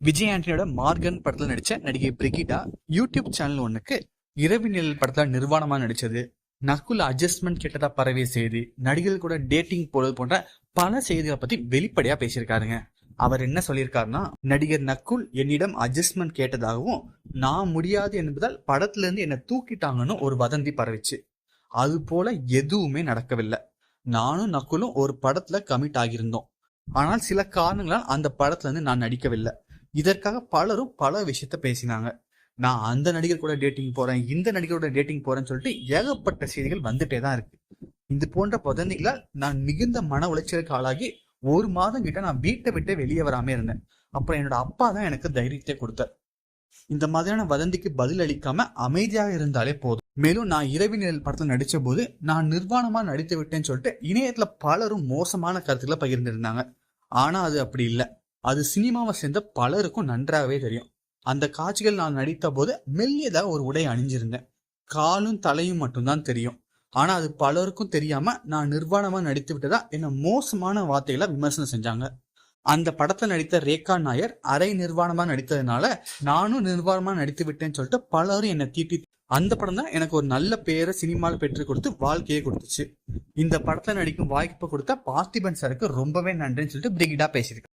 Vijay ஆண்டனியோட Morgan படத்துல நடிச்ச நடிகை பிரிகிட்டா யூடியூப் சேனல் ஒண்ணுக்கு இரவு நிழல் படத்துல நிர்வாணமா நடிச்சது. நக்குல் அட்ஜஸ்ட்மெண்ட் கிட்டதா பரவிய செய்தி நடிகர்கள் கூட டேட்டிங் போறது போன்ற பல செய்திகளை பத்தி வெளிப்படையா பேசியிருக்காருங்க. அவர் என்ன சொல்லியிருக்காருன்னா நடிகர் நக்குல் என்னிடம் அட்ஜஸ்ட்மெண்ட் கேட்டதாகவும் நான் முடியாது என்பதால் படத்துல இருந்து என்னை தூக்கிட்டாங்கன்னு ஒரு வதந்தி பரவிச்சு. அது போல எதுவுமே நடக்கவில்லை. நானும் நக்குலும் ஒரு படத்துல கமிட் ஆகியிருந்தோம். ஆனால் சில காரணங்களால் அந்த படத்துல இருந்து நான் நடிக்கவில்லை. இதற்காக பலரும் பல விஷயத்த பேசினாங்க. நான் அந்த நடிகர் கூட டேட்டிங் போறேன் இந்த நடிகரோட டேட்டிங் போறேன்னு சொல்லிட்டு ஏகப்பட்ட செய்திகள் வந்துட்டே தான் இருக்கு. இது போன்ற பதந்திகளால் நான் மிகுந்த மன உளைச்சலுக்கு ஆளாகி ஒரு மாதம் கிட்ட நான் வீட்டை விட்டு வெளியே வராம இருந்தேன். அப்புறம் என்னோட அப்பா தான் எனக்கு தைரியத்தை கொடுத்தார். இந்த மாதிரியான வதந்திக்கு பதில் அளிக்காம அமைதியாக இருந்தாலே போதும். மேலும் நான் இரவி நிழல் படத்துல நடிச்ச போது நான் நிர்வாணமா நடித்து விட்டேன்னு சொல்லிட்டு இணையத்துல பலரும் மோசமான கருத்துக்களை பகிர்ந்திருந்தாங்க. ஆனா அது அப்படி இல்லை. அது சினிமாவை சேர்ந்த பலருக்கும் நன்றாகவே தெரியும். அந்த காட்சிகள் நான் நடித்த போது மெல்லியதாக ஒரு உடை அணிஞ்சிருந்தேன். காலும் தலையும் மட்டும்தான் தெரியும். ஆனா அது பலருக்கும் தெரியாம நான் நிர்வாணமா நடித்து விட்டதா என்ன மோசமான வார்த்தைகளை விமர்சனம் செஞ்சாங்க. அந்த படத்தை நடித்த ரேகா நாயர் அரை நிர்வாணமா நடித்ததுனால நானும் நிர்வாணமா நடித்து விட்டேன்னு சொல்லிட்டு பலரும் என்னை தீட்டி அந்த படம் தான் எனக்கு ஒரு நல்ல பேரை சினிமாவில் பெற்றுக் கொடுத்து வாழ்க்கையை கொடுத்துச்சு. இந்த படத்தில் நடிக்கும் வாய்ப்பு கொடுத்த பார்த்திபன் சாருக்கு ரொம்பவே நன்றின்னு சொல்லிட்டு பிரிகிடா பேசியிருக்கேன்.